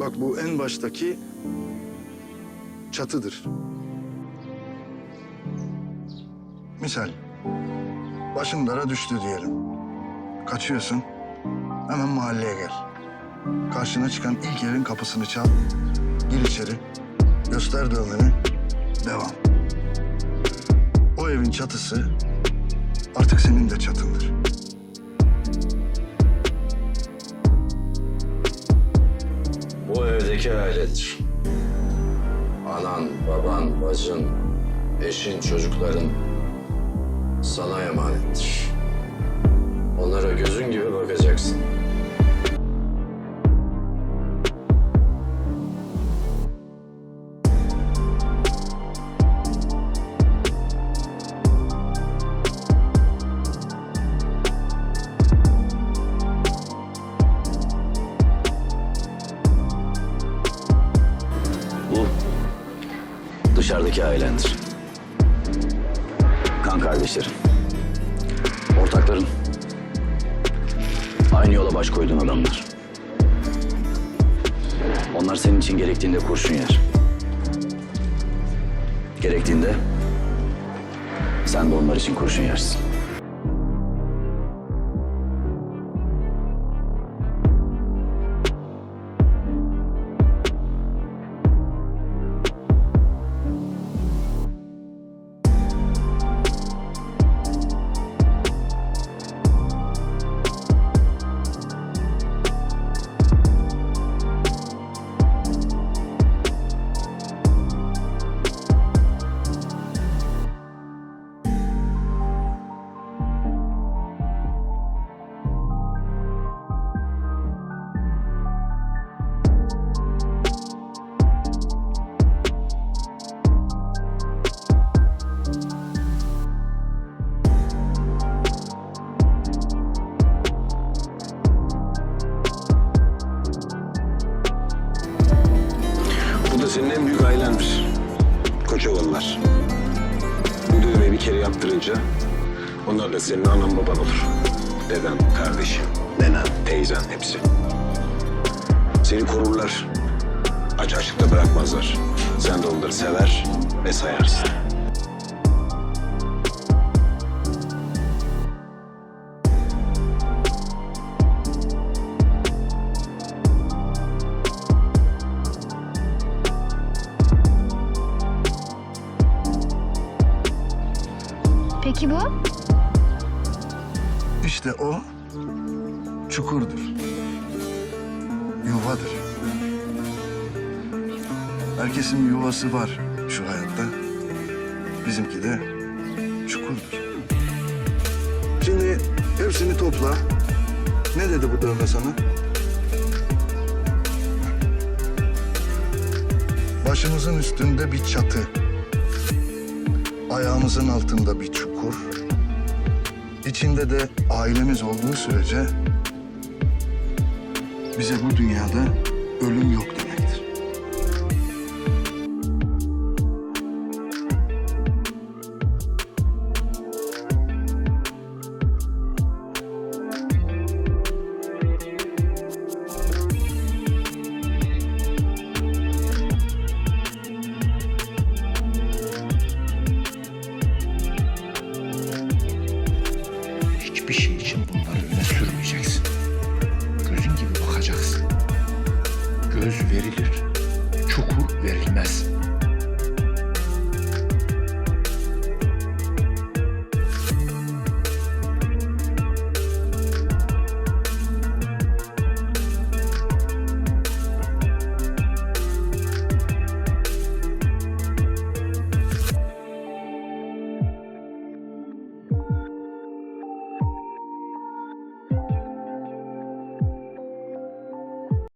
Bak bu en baştaki çatıdır. Misal başın dara düştü diyelim. Kaçıyorsun. Hemen mahalleye gel. Karşına çıkan ilk evin kapısını çal. Gir içeri. Göster dövmeni. Devam. O evin çatısı artık senin de çatındır. Ailedir. Anan, baban, bacın, eşin, çocukların sana emanettir. Onlara gözün gibi bakacaksın. Dışarıdaki ailendir. Kan kardeşlerin. Ortakların. Aynı yola baş koyduğun adamlar. Onlar senin için gerektiğinde kurşun yer. Gerektiğinde sen de onlar için kurşun yersin. Da senin en büyük ailendir. Koçovalılar. Bu dövmeyi bir kere yaptırınca onlar da senin anan baban olur. Deden, kardeşin, nenen, teyzen hepsi. Seni korurlar. Aç açıkta bırakmazlar. Sen de onları sever ve sayarsın. Peki bu? İşte o çukurdur. Yuvadır. Herkesin yuvası var şu hayatta. Bizimki de çukurdur. Şimdi hepsini topla. Ne dedi bu dövme sana? Başımızın üstünde bir çatı. Ayağımızın altında bir çukur. İçinde de ailemiz olduğu sürece bize bu dünyada ölüm yok bunları öne sürmeyeceksin. Gözün gibi bakacaksın. Göz verilir, çukur verilmez.